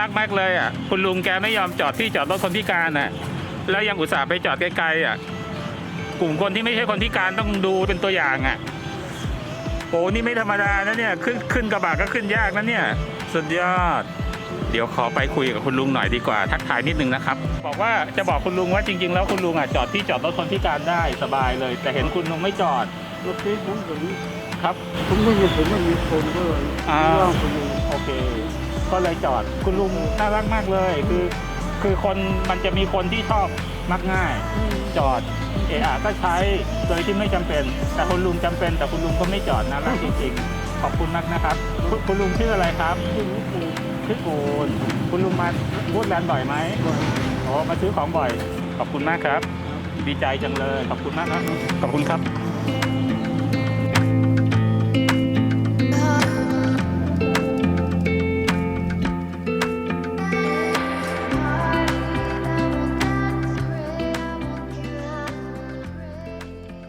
รักมากเลยอะ คุณลุงแกไม่ยอมจอดที่จอดรถคนพิการอะ แล้วยังอุตส่าห์ไปจอดไกลๆอะ กลุ่มคนที่ไม่ใช่คนพิการต้องดูเป็นตัวอย่างอะโอ้นี่ไม่ธรรมดานะเนี่ยขึ้นขึ้นกระบะก็ขึ้นยากนะเนี่ย สุดยอด เดี๋ยวขอไปคุยกับคุณลุงหน่อยดีกว่า ทักทายนิดนึงนะครับ บอกว่าจะบอกคุณลุงว่าจริง ๆ แล้วคุณลุงอะจอดที่จอดรถคนพิการได้สบายเลย แต่เห็นคุณลุงไม่จอดรถที่ผมเห็นครับ ผมไม่เห็นผมไม่มีคนก็เลยอ่า ว่างคนหนึงโอเค ก็เลยจอดคุณลุงน่ารักมากเลย คือ คือคนมันจะมีคนที่ชอบมักง่าย จอดเออาก็ใช้โดยที่ไม่จำเป็น แต่คุณลุงจำเป็น แต่คุณลุงก็ไม่จอดนะรักจริงๆขอบคุณมากนะครับ คุณลุงชื่ออะไรครับชื่อกูลคุณลุงมาพูดแลนบ่อยไหมโอ้มาซื้อของบ่อย ขอบคุณมากครับ ดีใจจังเลยขอบคุณมากครับขอบคุณครับ